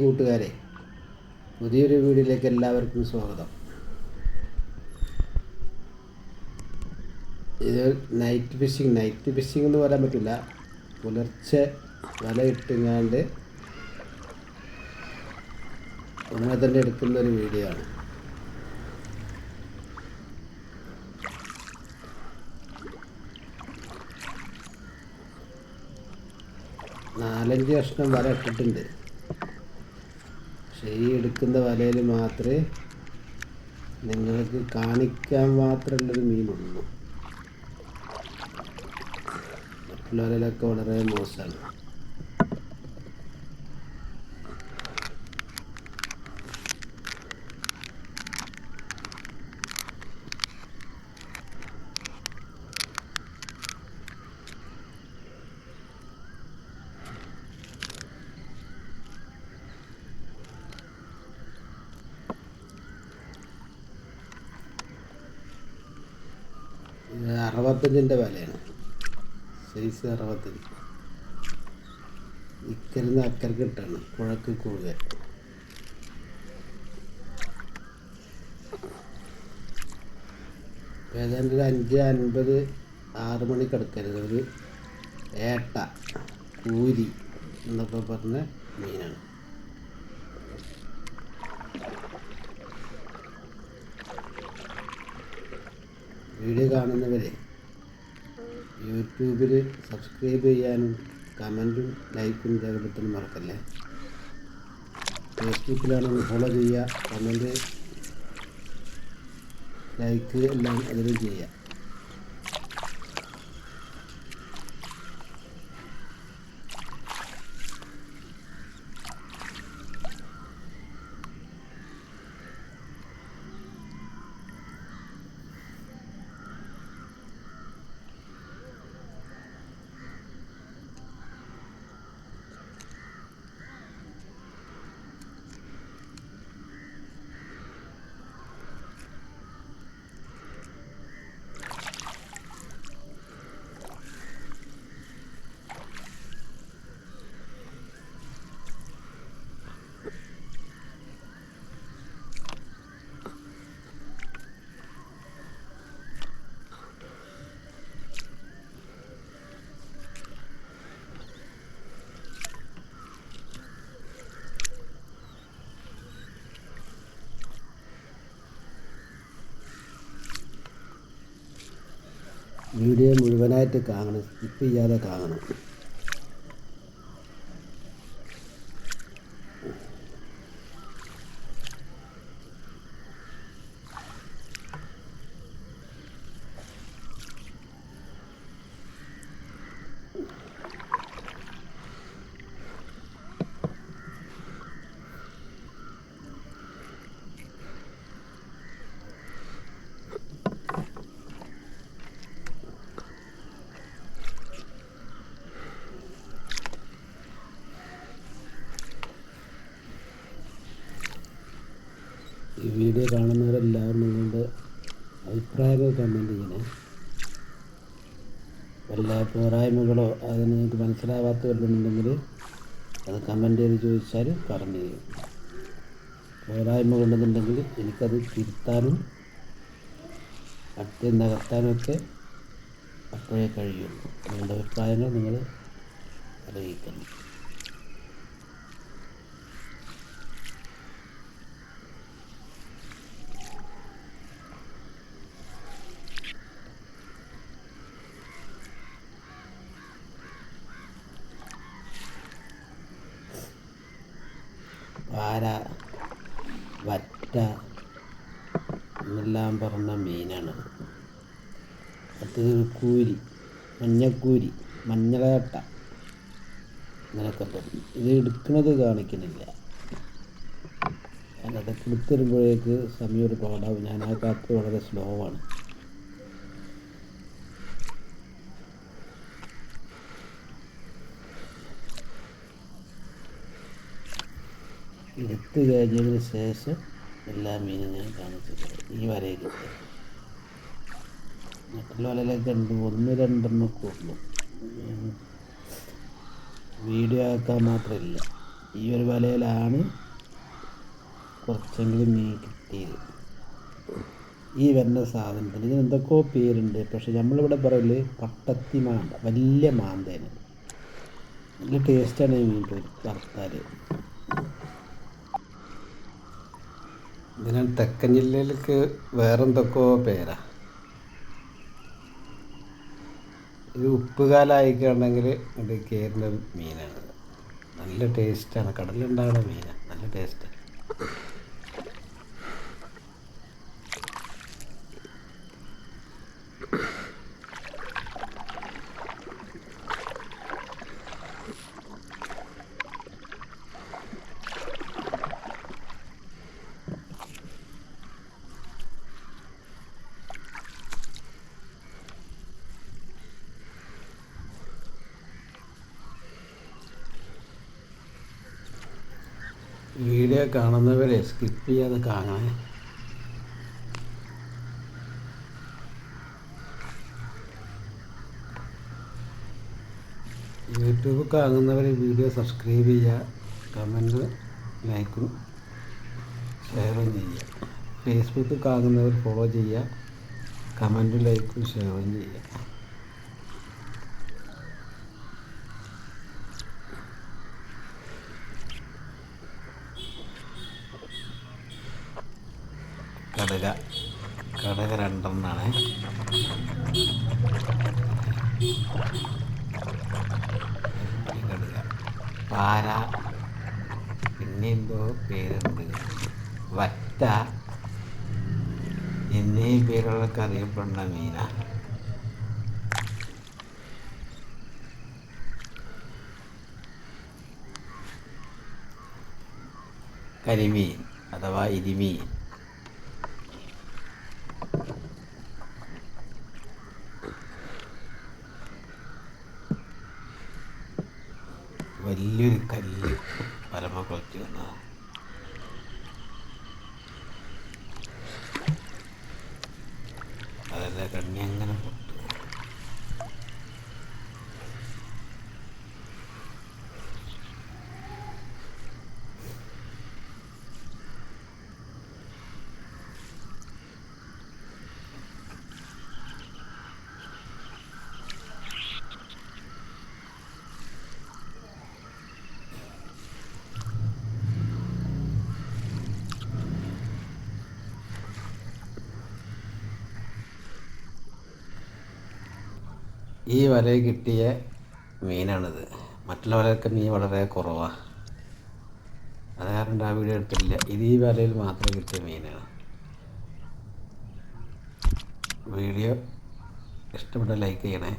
കൂട്ടുകാരെ പുതിയൊരു വീഡിയോയിലേക്ക് എല്ലാവർക്കും സ്വാഗതം. ഇത് നൈറ്റ് ഫിഷിംഗ് നൈറ്റ് ഫിഷിംഗ് എന്ന് പറയാൻ പറ്റില്ല. പുലർച്ചെ വല ഇട്ടുങ്ങാണ്ട് ഉടനെ തന്നെ എടുക്കുന്ന ഒരു വീഡിയോ ആണ്. നാലഞ്ച് വർഷം വല ഇട്ടിട്ടുണ്ട്. പക്ഷേ ഈ എടുക്കുന്ന വലയിൽ മാത്രമേ നിങ്ങൾക്ക് കാണിക്കാൻ മാത്രമുള്ളൊരു മീനുള്ളൂ. മറ്റുള്ളവരിലൊക്കെ വളരെ മോശമാണ് ഇത് അറുപത്തഞ്ചിന്റെ വിലയാണ്. സൈസ് അറുപത്തഞ്ച്. ഇക്കരുന്ന് അക്കരക്ക് ഇട്ടാണ് കുഴക്ക് കൂടുതൽ. ഏതാണ്ട് ഒരു അഞ്ച് അൻപത് ആറ് മണി കിടക്കരുത്. ഒരു ഏട്ട കൂരി എന്നൊക്കെ പറഞ്ഞ മീനാണ്. വീഡിയോ കാണുന്നവരെ യൂട്യൂബിൽ സബ്സ്ക്രൈബ് ചെയ്യാനും കമന്റും ലൈക്കും രേഖപ്പെടുത്താനും മറക്കല്ലേ? ഫേസ്ബുക്കിലാണെങ്കിൽ ഫോളോ ചെയ്യുക കമന്റ് ലൈക്ക് എല്ലാം അതിലും ചെയ്യുക. വീഡിയോ മുഴുവനായിട്ട് കാണണം സ്കിപ്പ് ചെയ്യാതെ കാണണം ഈ വീഡിയോ കാണുന്നവരെല്ലാവരും നിങ്ങളുടെ അഭിപ്രായങ്ങൾ കമന്റ് ചെയ്യണേ. വല്ല പോരായ്മകളോ അതിന് നിങ്ങൾക്ക് മനസ്സിലാവാത്ത വല്ലതുണ്ടെങ്കിൽ അത് കമന്റ് ചെയ്ത് ചോദിച്ചാൽ പറഞ്ഞു തരും. പോരായ്മ ഉണ്ടെന്നുണ്ടെങ്കിൽ എനിക്കത് തിരുത്താനും അടുത്ത് നികത്താനും ഒക്കെ അപ്പോഴേ കഴിയുള്ളൂ നിങ്ങളുടെ അഭിപ്രായങ്ങൾ നിങ്ങൾ അറിയിക്കണം പാര വറ്റ എന്നെല്ലാം പറഞ്ഞ മീനാണ്. അടുത്തത് കൂരി മഞ്ഞക്കൂരി മഞ്ഞളേട്ട അങ്ങനെയൊക്കെ പറഞ്ഞു ഇത് എടുക്കുന്നത് കാണിക്കുന്നില്ല. കാരണം അതൊക്കെ എടുത്തു വരുമ്പോഴേക്ക് സമയം ഒരു പാടാവും ഞാൻ ആ കാത്ത് വളരെ സ്ലോ ആണ്. എടുത്ത് കഴിഞ്ഞതിന് ശേഷം എല്ലാ മീനും ഞാൻ കാണിച്ചു തരാം. ഈ വരയിൽ മറ്റുള്ള വലയിലൊക്കെ ഉണ്ട്. ഒന്ന് രണ്ടെണ്ണം കൂടുന്നു. വീഡിയോ ആക്കാൻ മാത്രമില്ല ഈ ഒരു വലയിലാണ് കുറച്ചെങ്കിലും മീൻ കിട്ടിയത്. ഈ വരുന്ന സാധനത്തിന് ഇതിന് എന്തൊക്കെയോ പേരുണ്ട്. പക്ഷെ നമ്മളിവിടെ പറയൽ പട്ടത്തി മാന്ത. വലിയ മാന്തേനെ. നല്ല ടേസ്റ്റാണ് ഈ മീൻ വറുത്താൽ ഇതിന് തെക്കൻ ജില്ലയിലേക്ക് വേറെ എന്തൊക്കെയോ പേരാ. ഇത് ഉപ്പുകാലായിക്കുണ്ടെങ്കിൽ ഇത് കയറുന്ന മീനാണ്. നല്ല ടേസ്റ്റാണ് കടലുണ്ടാകുന്ന മീനാണ് നല്ല ടേസ്റ്റാണ് വീഡിയോ കാണുന്നവരെ സ്കിപ്പ് ചെയ്യാതെ കാണാൻ. യൂട്യൂബ് കാണുന്നവർ വീഡിയോ സബ്സ്ക്രൈബ് ചെയ്യുക കമന്റ് ലൈക്കും ഷെയറും ചെയ്യുക. ഫേസ്ബുക്ക് കാണുന്നവർ ഫോളോ ചെയ്യുക കമന്റ് ലൈക്കും ഷെയറും ചെയ്യുക. പാര പിന്നെന്തോ പേരുണ്ട് വറ്റ. എന്നീ പേരുകളൊക്കെ അറിയപ്പെടുന്ന മീനാണ് കരിമീൻ അഥവാ ഇരുമീൻ വലിയൊരു കല്ല് പരമ കൊത്തി ഈ വലയിൽ കിട്ടിയ മീനാണിത്. മറ്റുള്ള വലയൊക്കെ മീൻ വളരെ കുറവാണ് അത് കാരണം ആ വീഡിയോ എടുത്തില്ല ഇത് ഈ വലയിൽ മാത്രം കിട്ടിയ മീനാണ്. വീഡിയോ ഇഷ്ടപ്പെട്ട ലൈക്ക് ചെയ്യണേ.